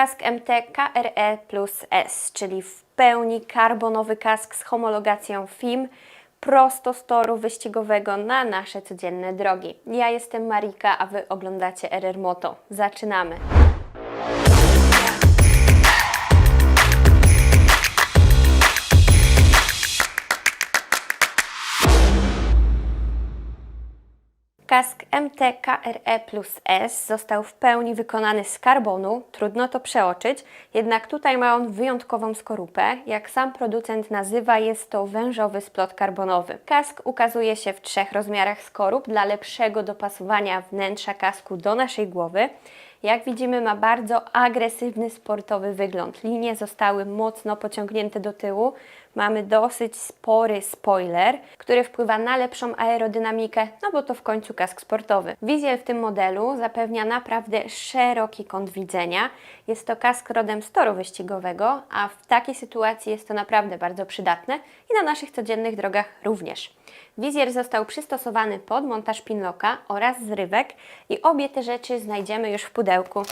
Kask MT KRE plus S, czyli w pełni karbonowy kask z homologacją FIM prosto z toru wyścigowego na nasze codzienne drogi. Ja jestem Marika, a Wy oglądacie RR Moto. Zaczynamy! Kask MT KRE plus S został w pełni wykonany z karbonu, trudno to przeoczyć, jednak tutaj ma on wyjątkową skorupę. Jak sam producent nazywa, jest to wężowy splot karbonowy. Kask ukazuje się w trzech rozmiarach skorup dla lepszego dopasowania wnętrza kasku do naszej głowy. Jak widzimy, ma bardzo agresywny sportowy wygląd. Linie zostały mocno pociągnięte do tyłu. Mamy dosyć spory spoiler, który wpływa na lepszą aerodynamikę, no bo to w końcu kask sportowy. Wizjer w tym modelu zapewnia naprawdę szeroki kąt widzenia. Jest to kask rodem z toru wyścigowego, a w takiej sytuacji jest to naprawdę bardzo przydatne i na naszych codziennych drogach również. Wizjer został przystosowany pod montaż pinlocka oraz zrywek i obie te rzeczy znajdziemy już w pudełku.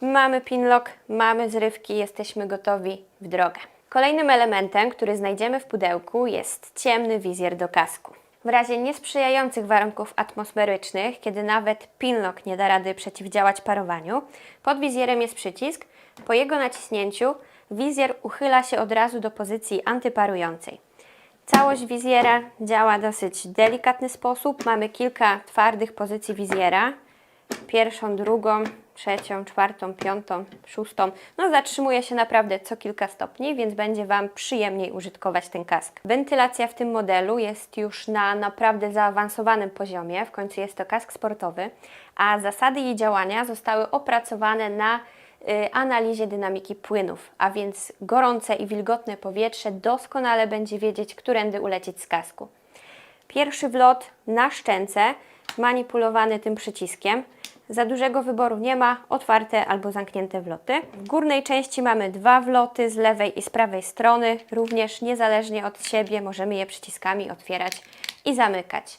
Mamy pinlock, mamy zrywki, jesteśmy gotowi w drogę. Kolejnym elementem, który znajdziemy w pudełku jest ciemny wizjer do kasku. W razie niesprzyjających warunków atmosferycznych, kiedy nawet pinlock nie da rady przeciwdziałać parowaniu, pod wizjerem jest przycisk. Po jego naciśnięciu wizjer uchyla się od razu do pozycji antyparującej. Całość wizjera działa w dosyć delikatny sposób. Mamy kilka twardych pozycji wizjera. Pierwszą, drugą, trzecią, czwartą, piątą, szóstą. No zatrzymuje się naprawdę co kilka stopni, więc będzie Wam przyjemniej użytkować ten kask. Wentylacja w tym modelu jest już na naprawdę zaawansowanym poziomie. W końcu jest to kask sportowy, a zasady jej działania zostały opracowane na y, analizie dynamiki płynów, a więc gorące i wilgotne powietrze doskonale będzie wiedzieć, którędy ulecieć z kasku. Pierwszy wlot na szczęce, manipulowany tym przyciskiem. Za dużego wyboru nie ma, otwarte albo zamknięte wloty. W górnej części mamy dwa wloty z lewej i z prawej strony. Również niezależnie od siebie możemy je przyciskami otwierać i zamykać.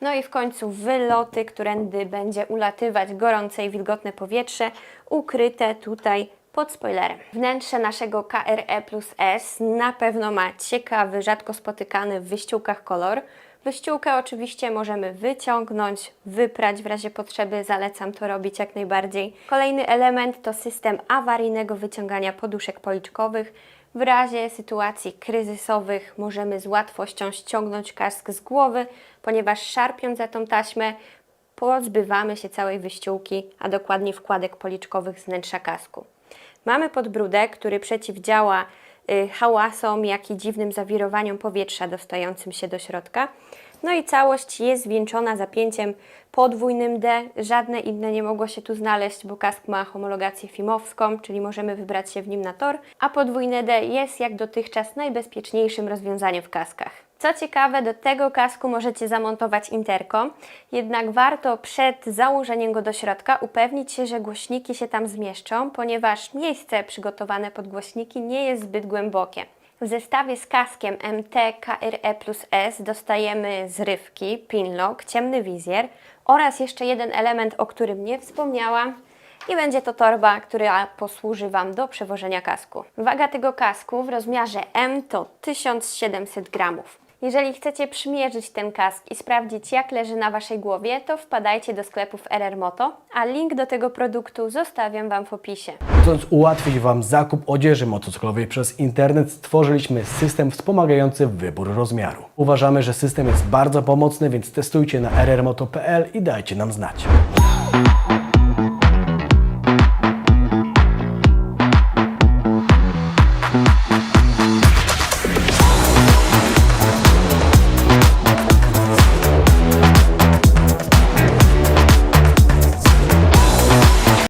No i w końcu wyloty, którędy będzie ulatywać gorące i wilgotne powietrze, ukryte tutaj pod spoilerem. Wnętrze naszego KRE plus S na pewno ma ciekawy, rzadko spotykany w wyściółkach kolor. Wyściółkę oczywiście możemy wyciągnąć, wyprać w razie potrzeby, zalecam to robić jak najbardziej. Kolejny element to system awaryjnego wyciągania poduszek policzkowych. W razie sytuacji kryzysowych możemy z łatwością ściągnąć kask z głowy, ponieważ szarpiąc za tą taśmę pozbywamy się całej wyściółki, a dokładnie wkładek policzkowych z wnętrza kasku. Mamy podbródek, który przeciwdziała hałasom, jak i dziwnym zawirowaniom powietrza dostającym się do środka. No i całość jest zwieńczona zapięciem podwójnym D. Żadne inne nie mogło się tu znaleźć, bo kask ma homologację FIMowską, czyli możemy wybrać się w nim na tor, a podwójne D jest jak dotychczas najbezpieczniejszym rozwiązaniem w kaskach. Co ciekawe, do tego kasku możecie zamontować interkom, jednak warto przed założeniem go do środka upewnić się, że głośniki się tam zmieszczą, ponieważ miejsce przygotowane pod głośniki nie jest zbyt głębokie. W zestawie z kaskiem MT KRE plus S dostajemy zrywki, pinlock, ciemny wizjer oraz jeszcze jeden element, o którym nie wspomniałam, i będzie to torba, która posłuży Wam do przewożenia kasku. Waga tego kasku w rozmiarze M to 1700 gramów. Jeżeli chcecie przymierzyć ten kask i sprawdzić, jak leży na Waszej głowie, to wpadajcie do sklepów RR Moto, a link do tego produktu zostawiam Wam w opisie. Chcąc ułatwić Wam zakup odzieży motocyklowej przez internet, stworzyliśmy system wspomagający wybór rozmiaru. Uważamy, że system jest bardzo pomocny, więc testujcie na rrmoto.pl i dajcie nam znać.